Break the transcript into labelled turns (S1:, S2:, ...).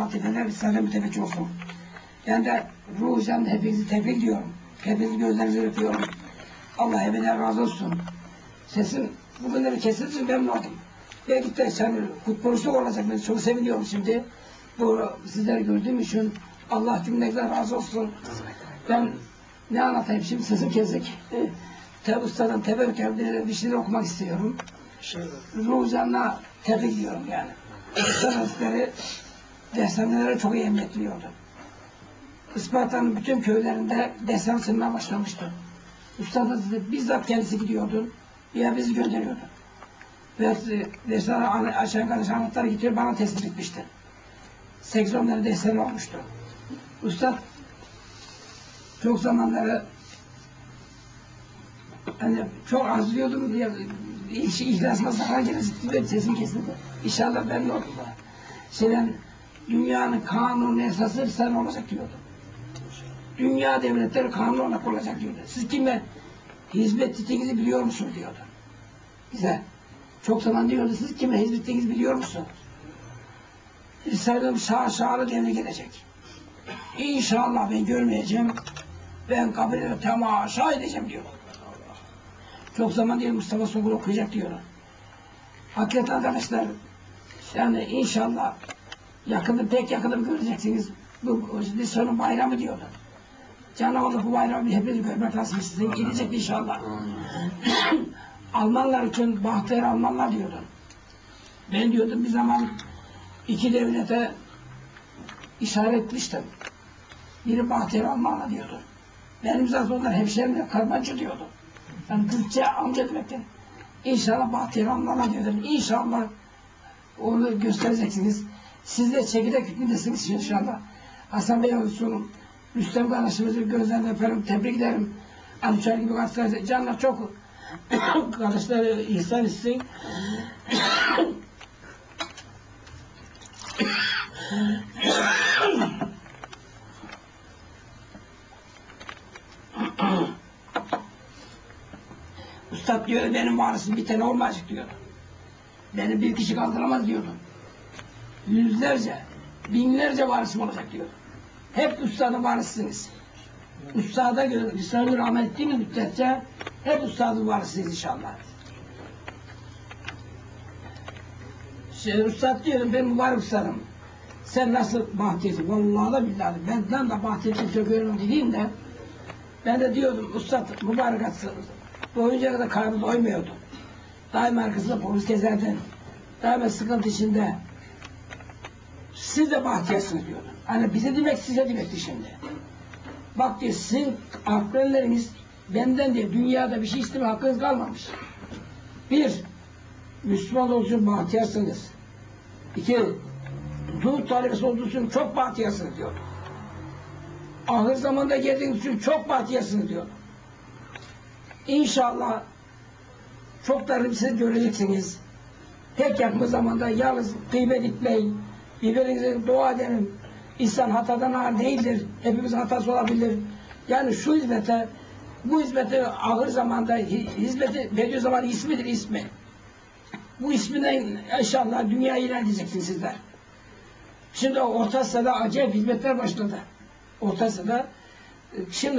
S1: latifeler sizlerden müteveccih olsun. Ben de canlı hepinizi tebrik ediyorum. Hepinizi gözlerinizi öpüyorum. Allah ebeden razı olsun. Sesin bugünleri kesilsin memnun oldum. Belki de sen futbolcu olacak. Ben çok seviniyorum şimdi. Bu sizleri gördüğüm için Allah cümlenizden razı olsun. Ben ne anlatayım şimdi sesim kesik. Tabi ustadan tebrik bir şeyler okumak istiyorum. Ruhcan'la tebrik ediyorum yani. Usta Hazretleri dershanelere çok iyi emretliyordu. Isparta'nın bütün köylerinde destan sınırına başlamıştı. Hazretleri bizzat kendisi gidiyordu. Ya bizi gönderiyordu. Ve dershanı aşağı kardeş anahtarı getiriyor bana teslim etmişti. 8-10 tane destan olmuştu. Usta çok zamanları hani çok azlıyordum diye iş, ihlasına zarar gelirse sesim kesildi. İnşallah ben de oldum da. Dünyanın kanunu esası sen olacak diyordu. Dünya devletleri kanun olarak olacak diyordu. Siz kime hizmet ettiğinizi biliyor musunuz diyordu. Bize. Çok zaman diyordu siz kime hizmet ettiğinizi biliyor musunuz? İsrail'in sağ sağlı devre gelecek. İnşallah ben görmeyeceğim. Ben kabirlere temaşa edeceğim diyor. Çok zaman değil Mustafa Songül okuyacak diyor. Hakikaten arkadaşlar yani inşallah yakında pek yakında göreceksiniz. Bu bir sonu bayramı diyorlar. Cenab-ı bu bayramı hepiniz görmek nasip size gidecek inşallah. Almanlar için bahtiyar Almanlar diyordum. Ben diyordum bir zaman iki devlete işaretmiştim. Biri bahtiyar Almanlar diyordu. Benim zaten onlar hemşerimle karmancı diyordu. Yani Kürtçe amca demektir. İnşallah bahtiyar Almanlar diyordum. İnşallah onu göstereceksiniz. Siz de çekirdek hükmündesiniz inşallah. Hasan Bey olsun, Rüstem kardeşimizi gözlerinden öperim, tebrik ederim. Ali Uçar gibi kardeşler, canlar çok kardeşler ihsan etsin. Üstad diyor benim varısım bir tane olmayacak diyor. Beni bir kişi kaldıramaz diyordu. Yüzlerce, binlerce varısım olacak diyor. Hep üstadın varısınız. Ustada göre, üstadı rahmet ettiğiniz müddetçe hep ustadın varısınız inşallah. Şey, ustad diyorum ben mübarek ustadım. Sen nasıl bahtiyetsin? Vallahi da billahi benden de bahtiyetsin söküyorum dediğimde ben de diyordum ustad mübarek atsın. Boyunca kadar karnı doymuyordu. Daima arkasında polis gezerdi. Daima sıkıntı içinde. Siz de bahtiyarsınız diyordu. Hani bize demek size demekti şimdi. Bak diyor sizin akranlarınız benden diye dünyada bir şey isteme hakkınız kalmamış. Bir, Müslüman olduğunuz için bahtiyarsınız. İki, zuhud talebesi olduğunuz için çok bahtiyarsınız diyor. Ahir zamanda geldiğiniz için çok bahtiyarsınız diyor. İnşallah çok da siz göreceksiniz. Pek yakın zamanda yalnız gıybet etmeyin. Birbirinize dua edelim. İnsan hatadan ağır değildir. Hepimiz hatası olabilir. Yani şu hizmete, bu hizmete ağır zamanda hizmeti veriyor zaman ismidir ismi. Bu isminden inşallah dünya ilerleyeceksiniz sizler. Şimdi Orta Asya'da acayip hizmetler başladı. Orta Asya'da şimdi